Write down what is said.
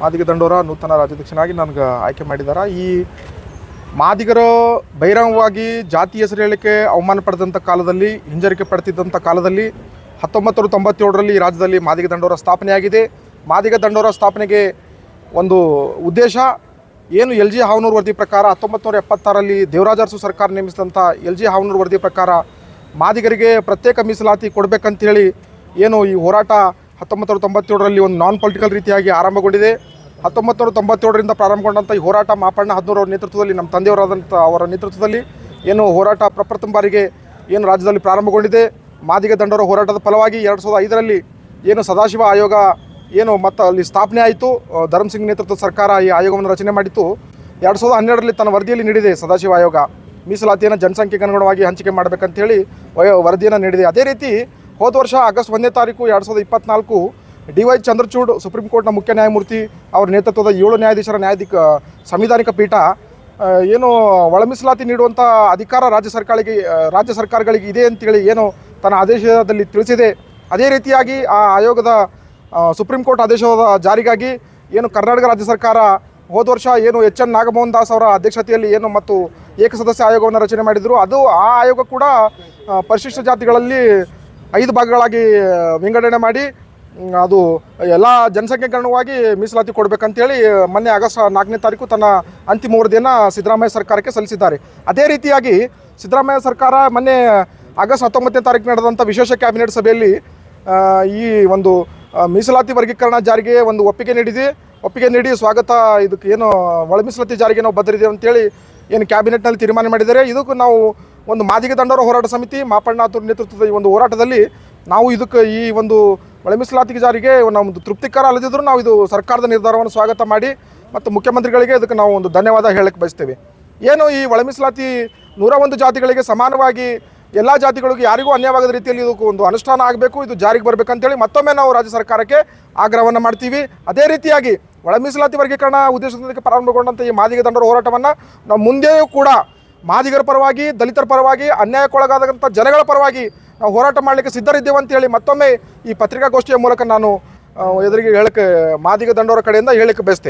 ಮಾದಿಗ ದಂಡೋರ ನೂತನ ರಾಜ್ಯಾಧ್ಯಕ್ಷನಾಗಿ ನನಗೆ ಆಯ್ಕೆ ಮಾಡಿದ್ದಾರೆ ಈ ಮಾದಿಗರು ಬಹಿರಂಗವಾಗಿ ಜಾತಿ ಹೆಸರು ಹೇಳಿಕೆ ಅವಮಾನ ಪಡೆದಂಥ ಕಾಲದಲ್ಲಿ, ಹಿಂಜರಿಕೆ ಪಡ್ತಿದ್ದಂಥ ಕಾಲದಲ್ಲಿ ಹತ್ತೊಂಬತ್ತು ತೊಂಬತ್ತೇಳರಲ್ಲಿ ಈ ರಾಜ್ಯದಲ್ಲಿ ಮಾದಿಗ ದಂಡೋರ ಸ್ಥಾಪನೆಯಾಗಿದೆ. ಮಾದಿಗ ದಂಡೋರ ಸ್ಥಾಪನೆಗೆ ಒಂದು ಉದ್ದೇಶ ಏನು? ಎಲ್ ಜಿ ಹಾವನೂರು ವರದಿ ಪ್ರಕಾರ ಹತ್ತೊಂಬತ್ತು ನೂರ ಎಪ್ಪತ್ತಾರಲ್ಲಿ ದೇವರಾಜರಸು ಸರ್ಕಾರ ನೇಮಿಸಿದಂಥ ಎಲ್ ಜಿ ಹಾವನೂರು ವರದಿ ಪ್ರಕಾರ ಮಾದಿಗರಿಗೆ ಪ್ರತ್ಯೇಕ ಮೀಸಲಾತಿ ಕೊಡಬೇಕಂತೇಳಿ ಏನು ಈ ಹೋರಾಟ ಹತ್ತೊಂಬತ್ತು ನೂರ ತೊಂಬತ್ತೇಳರಲ್ಲಿ ಒಂದು ನಾನ್ ಪೊಲಿಟಿಕಲ್ ರೀತಿಯಾಗಿ ಆರಂಭಗೊಂಡಿದೆ. ಹತ್ತೊಂಬತ್ತು ನೂರ ತೊಂಬತ್ತೇಳರಿಂದ ಪ್ರಾರಂಭಗೊಂಡಂಥ ಈ ಹೋರಾಟ ಮಾಪಣ್ಣ ಹದಿನೂರು ಅವರ ನೇತೃತ್ವದಲ್ಲಿ ನಮ್ಮ ತಂದೆಯವರಾದಂಥ ಅವರ ನೇತೃತ್ವದಲ್ಲಿ ಏನು ಹೋರಾಟ ಪ್ರಪ್ರಥಮ ಬಾರಿಗೆ ಏನು ರಾಜ್ಯದಲ್ಲಿ ಪ್ರಾರಂಭಗೊಂಡಿದೆ. ಮಾದಿಗ ದಂಡರ ಹೋರಾಟದ ಫಲವಾಗಿ ಎರಡು ಸಾವಿರದ ಐದರಲ್ಲಿ ಏನು ಸದಾಶಿವ ಆಯೋಗ ಏನು ಮತ್ತು ಅಲ್ಲಿ ಸ್ಥಾಪನೆ ಆಯಿತು. ಧರ್ಮಸಿಂಗ್ ನೇತೃತ್ವದ ಸರ್ಕಾರ ಈ ಆಯೋಗವನ್ನು ರಚನೆ ಮಾಡಿತ್ತು. ಎರಡು ಸಾವಿರದ ಹನ್ನೆರಡರಲ್ಲಿ ತನ್ನ ವರದಿಯಲ್ಲಿ ನೀಡಿದೆ ಸದಾಶಿವ ಆಯೋಗ. ಮೀಸಲಾತಿಯನ್ನು ಜನಸಂಖ್ಯೆಗೆ ಅನುಗುಣವಾಗಿ ಹಂಚಿಕೆ ಮಾಡಬೇಕಂತೇಳಿ ವಯ ವರದಿಯನ್ನು ನೀಡಿದೆ. ಅದೇ ರೀತಿ ಹೋದ ವರ್ಷ ಆಗಸ್ಟ್ ಒಂದನೇ ತಾರೀಕು ಎರಡು ಸಾವಿರದ ಇಪ್ಪತ್ನಾಲ್ಕು ಡಿ ವೈ ಚಂದ್ರಚೂಡ್ ಸುಪ್ರೀಂ ಕೋರ್ಟ್ನ ಮುಖ್ಯ ನ್ಯಾಯಮೂರ್ತಿ ಅವರ ನೇತೃತ್ವದ ಏಳು ನ್ಯಾಯಾಧೀಶರ ನ್ಯಾಯಾಧಿಕ ಸಂವಿಧಾನಿಕ ಪೀಠ ಏನು ಒಳ ಮೀಸಲಾತಿ ನೀಡುವಂಥ ಅಧಿಕಾರ ರಾಜ್ಯ ಸರ್ಕಾರಗಳಿಗೆ ರಾಜ್ಯ ಸರ್ಕಾರಗಳಿಗೆ ಇದೆ ಅಂತೇಳಿ ಏನು ತನ್ನ ಆದೇಶದಲ್ಲಿ ತಿಳಿಸಿದೆ. ಅದೇ ರೀತಿಯಾಗಿ ಆ ಆಯೋಗದ ಸುಪ್ರೀಂ ಕೋರ್ಟ್ ಆದೇಶದ ಜಾರಿಗಾಗಿ ಏನು ಕರ್ನಾಟಕ ರಾಜ್ಯ ಸರ್ಕಾರ ಹೋದ ವರ್ಷ ಏನು ಎಚ್ ಎನ್ ನಾಗಮೋಹನ್ ದಾಸ್ ಅವರ ಅಧ್ಯಕ್ಷತೆಯಲ್ಲಿ ಏನು ಮತ್ತು ಏಕಸದಸ್ಯ ಆಯೋಗವನ್ನು ರಚನೆ ಮಾಡಿದರು. ಅದು ಆ ಆಯೋಗ ಕೂಡ ಪರಿಶಿಷ್ಟ ಜಾತಿಗಳಲ್ಲಿ ಐದು ಭಾಗಗಳಾಗಿ ವಿಂಗಡಣೆ ಮಾಡಿ ಅದು ಎಲ್ಲ ಜನಸಂಖ್ಯೆಗೆ ಅನುಗುಣವಾಗಿ ಮೀಸಲಾತಿ ಕೊಡಬೇಕಂತೇಳಿ ಮೊನ್ನೆ ಆಗಸ್ಟ್ ನಾಲ್ಕನೇ ತಾರೀಕು ತನ್ನ ಅಂತಿಮ ವರದಿಯನ್ನು ಸಿದ್ದರಾಮಯ್ಯ ಸರ್ಕಾರಕ್ಕೆ ಸಲ್ಲಿಸಿದ್ದಾರೆ. ಅದೇ ರೀತಿಯಾಗಿ ಸಿದ್ದರಾಮಯ್ಯ ಸರ್ಕಾರ ಮೊನ್ನೆ ಆಗಸ್ಟ್ ಹತ್ತೊಂಬತ್ತನೇ ತಾರೀಕು ನಡೆದಂಥ ವಿಶೇಷ ಕ್ಯಾಬಿನೆಟ್ ಸಭೆಯಲ್ಲಿ ಈ ಒಂದು ಮೀಸಲಾತಿ ವರ್ಗೀಕರಣ ಜಾರಿಗೆ ಒಂದು ಒಪ್ಪಿಗೆ ನೀಡಿದೆ. ಒಪ್ಪಿಗೆ ನೀಡಿ ಸ್ವಾಗತ, ಇದಕ್ಕೆ ಏನು, ಒಳ ಮೀಸಲಾತಿ ಜಾರಿಗೆ ನಾವು ಬದ್ಧರಿದ್ದೇವೆ ಅಂತೇಳಿ ಏನು ಕ್ಯಾಬಿನೆಟ್ನಲ್ಲಿ ತೀರ್ಮಾನ ಮಾಡಿದ್ದಾರೆ. ಇದಕ್ಕೂ ನಾವು ಒಂದು ಮಾದಿಗೆ ದಂಡರ ಹೋರಾಟ ಸಮಿತಿ ಮಾಪಣ್ಣ ಅವ್ರ ನೇತೃತ್ವದ ಈ ಒಂದು ಹೋರಾಟದಲ್ಲಿ ನಾವು ಇದಕ್ಕೆ ಈ ಒಂದು ಒಳ ಮೀಸಲಾತಿ ಜಾರಿಗೆ ನಮ್ಮದು ತೃಪ್ತಿಕರ ಅಲ್ಲದಿದ್ದರೂ ನಾವು ಇದು ಸರ್ಕಾರದ ನಿರ್ಧಾರವನ್ನು ಸ್ವಾಗತ ಮಾಡಿ ಮತ್ತು ಮುಖ್ಯಮಂತ್ರಿಗಳಿಗೆ ಇದಕ್ಕೆ ನಾವು ಒಂದು ಧನ್ಯವಾದ ಹೇಳಕ್ಕೆ ಬಯಸ್ತೇವೆ. ಏನು ಈ ಒಳ ಮೀಸಲಾತಿ ನೂರ ಒಂದು ಜಾತಿಗಳಿಗೆ ಸಮಾನವಾಗಿ ಎಲ್ಲ ಜಾತಿಗಳಿಗೂ ಯಾರಿಗೂ ಅನ್ಯವಾಗದ ರೀತಿಯಲ್ಲಿ ಇದಕ್ಕೆ ಒಂದು ಅನುಷ್ಠಾನ ಆಗಬೇಕು, ಇದು ಜಾರಿಗೆ ಬರಬೇಕಂತೇಳಿ ಮತ್ತೊಮ್ಮೆ ನಾವು ರಾಜ್ಯ ಸರ್ಕಾರಕ್ಕೆ ಆಗ್ರಹವನ್ನು ಮಾಡ್ತೀವಿ. ಅದೇ ರೀತಿಯಾಗಿ ಒಳ ಮೀಸಲಾತಿ ವರ್ಗೀಕರಣ ಉದ್ದೇಶದೊಂದಿಗೆ ಪ್ರಾರಂಭಗೊಂಡಂಥ ಈ ಮಾದಿಗೆ ದಂಡರ ಹೋರಾಟವನ್ನು ನಾವು ಮುಂದೆಯೂ ಕೂಡ ಮಾದಿಗರ ಪರವಾಗಿ, ದಲಿತರ ಪರವಾಗಿ, ಅನ್ಯಾಯಕ್ಕೊಳಗಾದಂಥ ಜನಗಳ ಪರವಾಗಿ ನಾವು ಹೋರಾಟ ಮಾಡಲಿಕ್ಕೆ ಸಿದ್ಧರಿದ್ದೇವೆ ಅಂತೇಳಿ ಮತ್ತೊಮ್ಮೆ ಈ ಪತ್ರಿಕಾಗೋಷ್ಠಿಯ ಮೂಲಕ ನಾನು ಎದುರಿಗೆ ಹೇಳಕ್ಕೆ, ಮಾದಿಗ ದಂಡೋರ ಕಡೆಯಿಂದ ಹೇಳಕ್ಕೆ ಬಯಸ್ತೆ